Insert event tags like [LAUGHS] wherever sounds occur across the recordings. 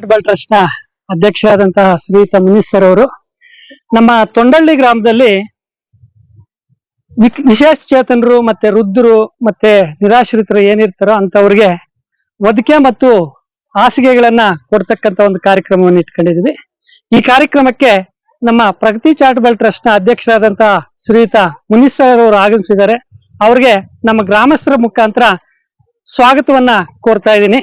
Charitable ಟ್ರಸ್ಟ್ನ ಅಧ್ಯಕ್ಷರಾದಂತಹ ಶ್ರೀಯುತ Munish sir ಅವರು ನಮ್ಮ ತೊಂಡಳ್ಳಿ ಗ್ರಾಮದಲ್ಲಿ ವಿಶೇಷ ಚೇತನರು ಮತ್ತೆ ವೃದ್ಧರು ಮತ್ತೆ ನಿರಾಶ್ರಿತರು ಏನಿರ್ತಾರೋ ಅಂತವ್ರಿಗೆ ಒದಕೆ ಮತ್ತು ಹಾಸಿಗೆಗಳನ್ನ ಕೊಡ್ತಕ್ಕಂತ ಒಂದು ಕಾರ್ಯಕ್ರಮವನ್ನು ಇಟ್ಕೊಂಡಿದ್ವಿ. ಈ ಕಾರ್ಯಕ್ರಮಕ್ಕೆ ನಮ್ಮ ಪ್ರಗತಿ ಚಾರಿಟಬಲ್ ಟ್ರಸ್ಟ್ನ ಅಧ್ಯಕ್ಷರಾದಂತಹ ಶ್ರೀಯುತ ಮುನೀಶ್ ಸರ್ ಅವರು ಆಗಮಿಸಿದ್ದಾರೆ. ಅವ್ರಿಗೆ ನಮ್ಮ ಗ್ರಾಮಸ್ಥರ ಮುಖಾಂತರ ಸ್ವಾಗತವನ್ನ ಕೋರ್ತಾ ಇದ್ದೀನಿ.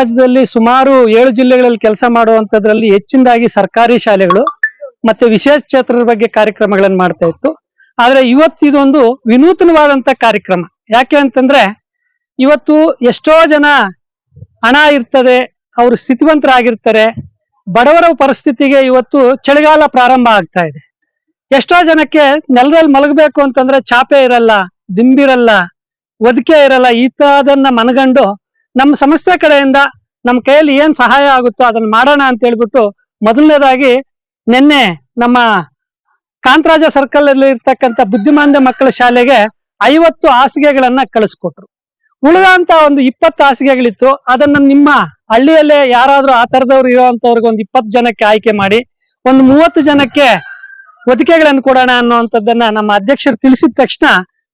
ರಾಜ್ಯದಲ್ಲಿ ಸುಮಾರು ಏಳು ಜಿಲ್ಲೆಗಳಲ್ಲಿ ಕೆಲಸ ಮಾಡುವಂತದ್ರಲ್ಲಿ ಹೆಚ್ಚಿನದಾಗಿ ಸರ್ಕಾರಿ ಶಾಲೆಗಳು ಮತ್ತೆ ವಿಶೇಷ ಕ್ಷೇತ್ರದ ಬಗ್ಗೆ ಕಾರ್ಯಕ್ರಮಗಳನ್ನು ಮಾಡ್ತಾ ಇತ್ತು. ಆದ್ರೆ ಇವತ್ತು ಇದೊಂದು ವಿನೂತನವಾದಂತ ಕಾರ್ಯಕ್ರಮ. ಯಾಕೆ ಅಂತಂದ್ರೆ ಇವತ್ತು ಎಷ್ಟೋ ಜನ ಹಣ ಇರ್ತದೆ, ಅವರು ಸ್ಥಿತಿವಂತರಾಗಿರ್ತಾರೆ, ಬಡವರ ಪರಿಸ್ಥಿತಿಗೆ ಇವತ್ತು ಚಳಿಗಾಲ ಪ್ರಾರಂಭ ಆಗ್ತಾ ಇದೆ. ಎಷ್ಟೋ ಜನಕ್ಕೆ ನೆಲದಲ್ಲಿ ಮಲಗಬೇಕು ಅಂತಂದ್ರೆ ಚಾಪೆ ಇರಲ್ಲ, ದಿಂಬಿರಲ್ಲ, ಒದಕೆ ಇರಲ್ಲ, ಈ ತರದನ್ನ ಮನಗಂಡು ನಮ್ಮ ಸಂಸ್ಥೆ ಕಡೆಯಿಂದ ನಮ್ಮ ಕೈಯಲ್ಲಿ ಏನ್ ಸಹಾಯ ಆಗುತ್ತೋ ಅದನ್ನ ಮಾಡೋಣ ಅಂತ ಹೇಳ್ಬಿಟ್ಟು ಮೊದಲನೇದಾಗಿ ನಿನ್ನೆ ನಮ್ಮ ಕಾಂತರಾಜ ಸರ್ಕಲ್ ಅಲ್ಲಿ ಇರ್ತಕ್ಕಂಥ ಬುದ್ಧಿಮಾಂದ ಮಕ್ಕಳ ಶಾಲೆಗೆ ಐವತ್ತು ಹಾಸಿಗೆಗಳನ್ನ ಕಳಿಸ್ಕೊಟ್ರು. ಉಳಿದಂತ ಒಂದು ಇಪ್ಪತ್ತು ಹಾಸಿಗೆಗಳಿತ್ತು. ಅದನ್ನ ನಿಮ್ಮ ಹಳ್ಳಿಯಲ್ಲೇ ಯಾರಾದ್ರೂ ಆ ತರದವ್ರು ಇರೋಂತವ್ರಿಗೆ ಒಂದು ಇಪ್ಪತ್ತು ಜನಕ್ಕೆ ಆಯ್ಕೆ ಮಾಡಿ ಒಂದು ಮೂವತ್ತು ಜನಕ್ಕೆ ಒದಿಕೆಗಳನ್ನು ಕೊಡೋಣ ಅನ್ನುವಂಥದ್ದನ್ನ ನಮ್ಮ ಅಧ್ಯಕ್ಷರು ತಿಳಿಸಿದ ತಕ್ಷಣ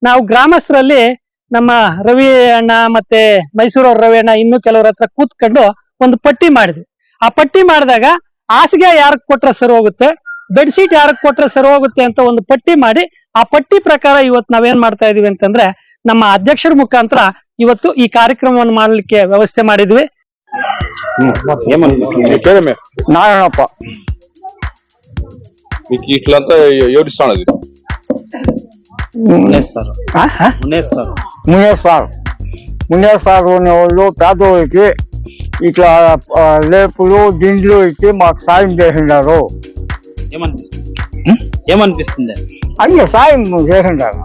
ನಾವು ಗ್ರಾಮಸ್ಥರಲ್ಲಿ ನಮ್ಮ ರವಿ ಅಣ್ಣ ಮತ್ತೆ ಮೈಸೂರವ್ರ ರವಿ ಅಣ್ಣ ಇನ್ನು ಕೆಲವ್ರ ಹತ್ರ ಕೂತ್ಕೊಂಡು ಒಂದು ಪಟ್ಟಿ ಮಾಡಿದ್ವಿ ಆ ಪಟ್ಟಿ ಮಾಡಿದಾಗ ಹಾಸಿಗೆ ಯಾರಕ್ ಕೊಟ್ರೆ ಸರಿ ಹೋಗುತ್ತೆ ಬೆಡ್ಶೀಟ್ ಯಾರಕ್ ಕೊಟ್ರೆ ಸರಿ ಹೋಗುತ್ತೆ ಅಂತ ಒಂದು ಪಟ್ಟಿ ಮಾಡಿ ಆ ಪಟ್ಟಿ ಪ್ರಕಾರ ಇವತ್ತು ನಾವೇನ್ ಮಾಡ್ತಾ ಇದೀವಿ ಅಂತಂದ್ರೆ ನಮ್ಮ ಅಧ್ಯಕ್ಷರ ಮುಖಾಂತರ ಇವತ್ತು ಈ ಕಾರ್ಯಕ್ರಮವನ್ನು ಮಾಡಲಿಕ್ಕೆ ವ್ಯವಸ್ಥೆ ಮಾಡಿದ್ವಿ ఏమనిపిస్తుంది పేరమే నారాయణప్ప మీకు ఇట్లంతా ఎవరిస్తానది మునేస్తారు మునేస్తారు మునేశ్వర్ మునేశ్వర్ వాళ్ళు పేదోళ్ళకి ఇట్లా లేపులు దిండ్లు ఇచ్చి మాకు సాయం చేసిండారు. ఏమనిపిస్తుంది? ఏమనిపిస్తుంది? అయ్యో సాయం చేసిండారు.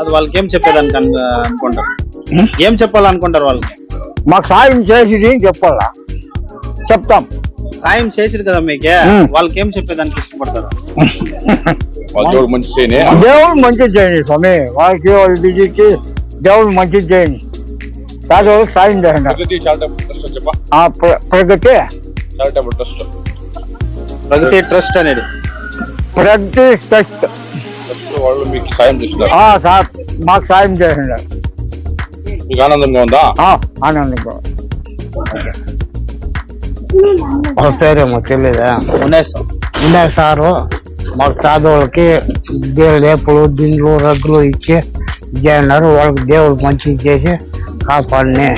అది వాళ్ళకి ఏం చెప్పేదానికి అను- అనుకుంటారు? ఏం చెప్పాలనుకుంటారు వాళ్ళకి? మాకు సాయం చేసింది చెప్పాలా? చెప్తాం. సాయం చేసిరు కదా మీకే. వాళ్ళకి ఏం చెప్పేదానికి ఇష్టపడతారు? [LAUGHS] దేవుడు మంచి చేయని. చేయండి స్వామి. వాళ్ళకి వాళ్ళ బిజీకి దేవుడు మంచిది చేయండి పేదోళ్ళకి సాయం చేసిండారు ప్రగతి చారిటబుల్ ట్రస్ట్ చెప్ప ఆ ప్ర- Pragati charitable trust Pragati trust అనేది ప్రగతి ట్రస్ట్ ట్రస్ట్ వాళ్ళు మీకు సాయం చేస్తున్నారు ఆ, సార్ మాకు సాయం చేసిండారు మీకు ఆనందంగా ఉందా ఆ, ఆనందంగా వాళ్ళ పేరేమో తెలియదా మునేస్తారు ఉన్నాయి సారు మాకు పేదవాళ్ళకి దేవుడు లేపులు దిండ్లు రగ్గులు ఇచ్చి જે નરુ વાળું દેવળ પહોંચી જે છે કાપડને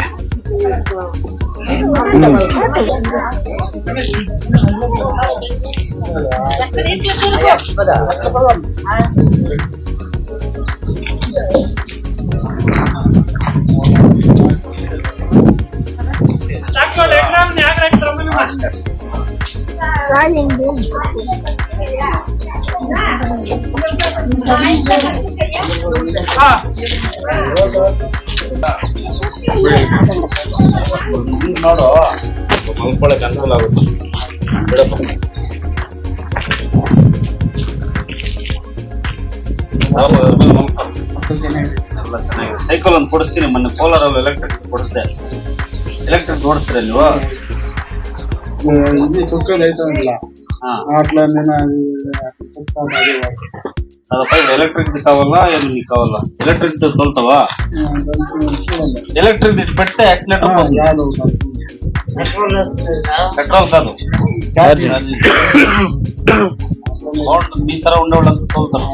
Thank you. ನೋಡು ಮಲ್ಕೊಳಕ್ ಅನುಕೂಲ ಆಗುತ್ತೆ ಬಿಡಪ್ಪ ಸೈಕಲ್ ಒಂದು ಕೊಡಿಸ್ತೀನಿ ಮೊನ್ನೆ ಕೋಲಾರಲ್ಲಿ ಎಲೆಕ್ಟ್ರಿಕ್ ಕೊಡಿಸ್ದೆ ಎಲೆಕ್ಟ್ರಿಕ್ ಓಡಿಸ್ತೀರ ನೀವು ಇದು ಸುಕ್ಕಲ್ಲಿ ಐತಲ್ಲ అట్లా నేను అది చెప్తాను ఎలక్ట్రిక్ కావాలా ఏమి కావాలా? ఎలక్ట్రిక్ తోలుతావా ఎలక్ట్రిక్ పెడితే యాక్సిలేటర్ పెట్రోల్ కాదు. మీ తర ఉండేవాళ్ళంతా తోలుతారు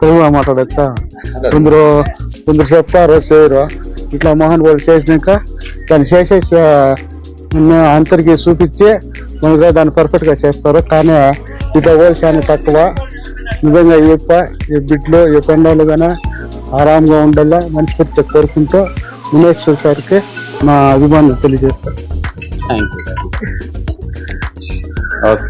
తెలుగు మాట్లాడేస్తా కొందరు కొందరు చెప్తారు చేయరు? ఇట్లా మోహన్ వాళ్ళు చేసినాక దాన్ని చేసే అందరికి చూపించి మనగా దాన్ని పర్ఫెక్ట్గా చేస్తారు. కానీ ఇట్లా వాళ్ళు చాలా తక్కువ. నిజంగా ఈ యొక్క ఈ బిడ్లు ఈ పెండాలు గాన ఆరాంగా ఉండాలా మనస్ఫూర్తిగా కోరుకుంటూ మునేశ్వర్ సార్కి మా అభిమానులు తెలియజేస్తారు. Thank you okay